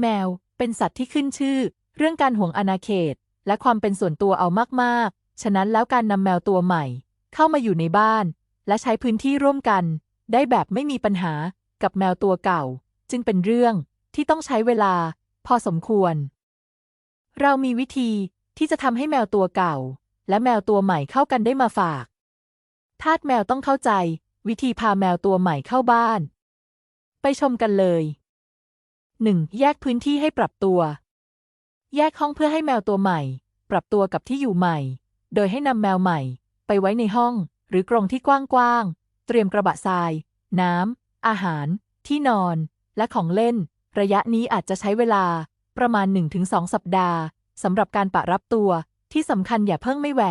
แมว เป็นสัตว์ที่ขึ้นชื่อ เรื่องการห่วงอาณาเขต และความเป็นส่วนตัวเอามากๆ ฉะนั้นแล้วการนำแมวตัวใหม่ เข้ามาอยู่ในบ้าน และใช้พื้นที่ร่วมกัน ได้แบบไม่มีปัญหากับแมวตัวเก่า จึงเป็นเรื่องที่ต้องใช้เวลา พอสมควร เรามีวิธีที่จะทำให้แมวตัวเก่า และแมวตัวใหม่เข้ากันได้มาฝาก ทาสแมวต้องเข้าใจ วิธีพาแมวตัวใหม่เข้าบ้าน ไปชมกันเลย 1. แยกพื้นที่ให้ปรับตัว แยกห้องเพื่อให้แมวตัวใหม่ ปรับตัวกับที่อยู่ใหม่ โดยให้นำแมวใหม่ ไปไว้ในห้อง หรือกรงที่กว้างๆ เตรียมกระบะทราย น้ำ อาหาร ที่นอน และของเล่น ระยะนี้อาจจะใช้เวลา ประมาณ 1-2 สัปดาห์สำหรับการปะรับตัว ที่สำคัญอย่าเพิ่งไม่แหว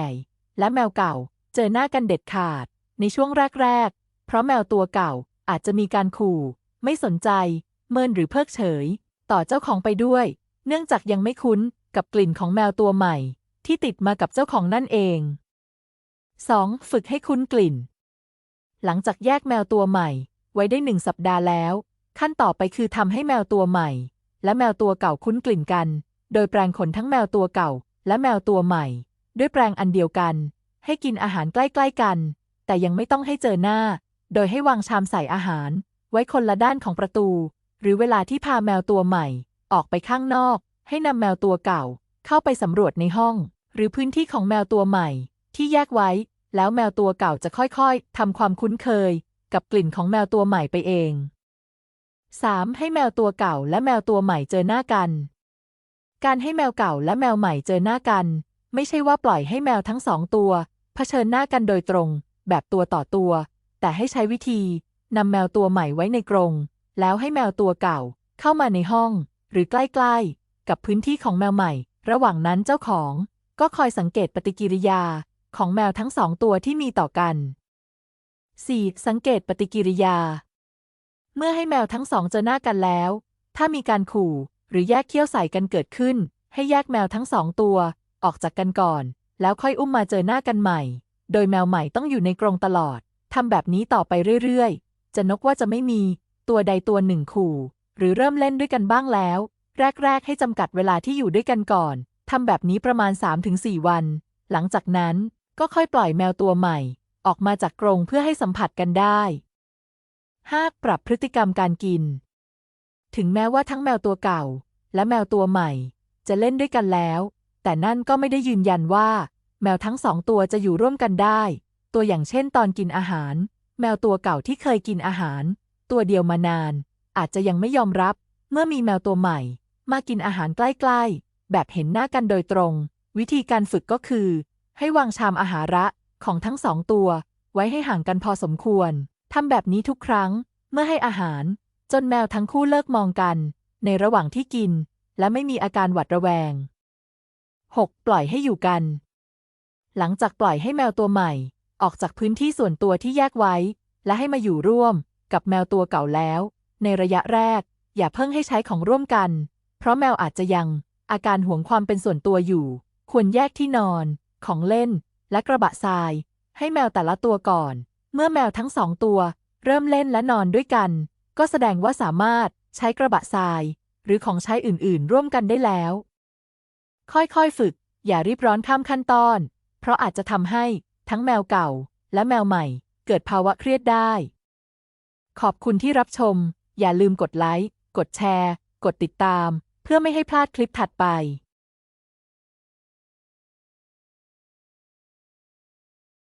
และแมวเก่า เจอหน้ากันเด็ดขาด ในช่วงแรกๆ เพราะแมวตัวเก่าอาจจะมีการขู่ ไม่สนใจ เมินหรือเพิกเฉย ต่อเจ้าของไปด้วย เนื่องจากยังไม่คุ้นกับกลิ่นของแมวตัวใหม่ ที่ติดมากับเจ้าของนั่นเอง 2. ฝึกให้คุ้นกลิ่น หลังจากแยกแมวตัวใหม่ ไว้ได้หนึ่งสัปดาห์แล้ว ขั้นต่อไปคือทำให้แมวตัวใหม่ และแมวตัวเก่าคุ้นกลิ่นกัน โดยแปรงขนทั้งแมวตัวเก่า และแมวตัวใหม่ ด้วยแปรงอันเดียวกัน ให้กินอาหารใกล้ๆกัน แต่ยังไม่ต้องให้เจอหน้า โดยให้วางชามใส่อาหาร ไว้คนละด้านของประตู หรือเวลาที่พาแมวตัวใหม่ ออกไปข้างนอก ให้นำแมวตัวเก่า เข้าไปสำรวจในห้อง หรือพื้นที่ของแมวตัวใหม่ ที่แยกไว้ แล้วแมวตัวเก่าจะค่อยๆทำความคุ้นเคย กับกลิ่นของแมวตัวใหม่ไปเอง 3. ให้แมวตัวเก่าและแมวตัวใหม่เจอหน้ากัน การให้แมวเก่าและแมวใหม่เจอหน้ากัน ไม่ใช่ว่าปล่อยให้แมวทั้งสองตัว เผชิญหน้ากันโดยตรง แบบตัวต่อตัว แต่ให้ใช้วิธีนำแมวตัวใหม่ไว้ในกรง แล้วให้แมวตัวเก่าเข้ามาในห้อง หรือใกล้ๆ กับพื้นที่ของแมวใหม่ ระหว่างนั้นเจ้าของก็คอยสังเกตปฏิกิริยาของแมวทั้งสองตัวที่มีต่อกัน 4. สังเกตปฏิกิริยา เมื่อให้แมวทั้งสองเจอหน้ากันแล้ว ถ้ามีการขู่ หรือแยกเขี้ยวใส่กันเกิดขึ้น ให้แยกแมวทั้งสองตัว ออกจากกันก่อน แล้วค่อยอุ้มมาเจอหน้ากันใหม่ โดยแมวใหม่ต้องอยู่ในกรงตลอดทำแบบนี้ต่อไปเรื่อยๆ จะนกว่าจะไม่มี ตัวใดตัวหนึ่งขู่ หรือเริ่มเล่นด้วยกันบ้างแล้ว แรก ๆ ให้จำกัดเวลาที่อยู่ด้วยกันก่อนทำแบบนี้ประมาณ 3-4 วัน หลังจากนั้นก็ค่อยปล่อยแมวตัวใหม่ ออกมาจากกรงเพื่อให้สัมผัสกันได้ 5. ปรับพฤติกรรมการกิน ถึงแม้ว่าทั้งแมวตัวเก่า และแมวตัวใหม่ จะเล่นด้วยกันแล้ว แต่นั่นก็ไม่ได้ยืนยันว่า แมวทั้งสองตัวจะอยู่ร่วมกันได้ ตัวอย่างเช่นตอนกินอาหาร แมวตัวเก่าที่เคยกินอาหาร ตัวเดียวมานาน อาจจะยังไม่ยอมรับ เมื่อมีแมวตัวใหม่ มากินอาหารใกล้ๆ แบบเห็นหน้ากันโดยตรง วิธีการฝึกก็คือ ให้วางชามอาหาระของทั้งสองตัว ไว้ให้ห่างกันพอสมควรทำแบบนี้ทุกครั้ง เมื่อให้อาหาร จนแมวทั้งคู่เลิกมองกัน ในระหว่างที่กิน และไม่มีอาการหวัดระแวง 6. ปล่อยให้อยู่กัน หลังจากปล่อยให้แมวตัวใหม่ ออกจากพื้นที่ส่วนตัวที่แยกไว้ และให้มาอยู่ร่วม กับแมวตัวเก่าแล้ว ในระยะแรก อย่าเพิ่งให้ใช้ของร่วมกัน เพราะแมวอาจจะยังอาการหวงความเป็นส่วนตัวอยู่ ควรแยกที่นอน ของเล่น และกระบะทราย ให้แมวแต่ละตัวก่อน เมื่อแมวทั้งสองตัว เริ่มเล่นและนอนด้วยกัน ก็แสดงว่าสามารถใช้กระบะทราย หรือของใช้อื่นๆ ร่วมกันได้แล้ว ค่อยๆฝึก อย่ารีบร้อนข้ามขั้นตอน เพราะอาจจะทำให้ทั้งแมวเก่า และแมวใหม่ เกิดภาวะเครียดได้ ขอบคุณที่รับชม อย่าลืมกดไลค์ กดแชร์ กดติดตาม เพื่อไม่ให้พลาดคลิปถัดไป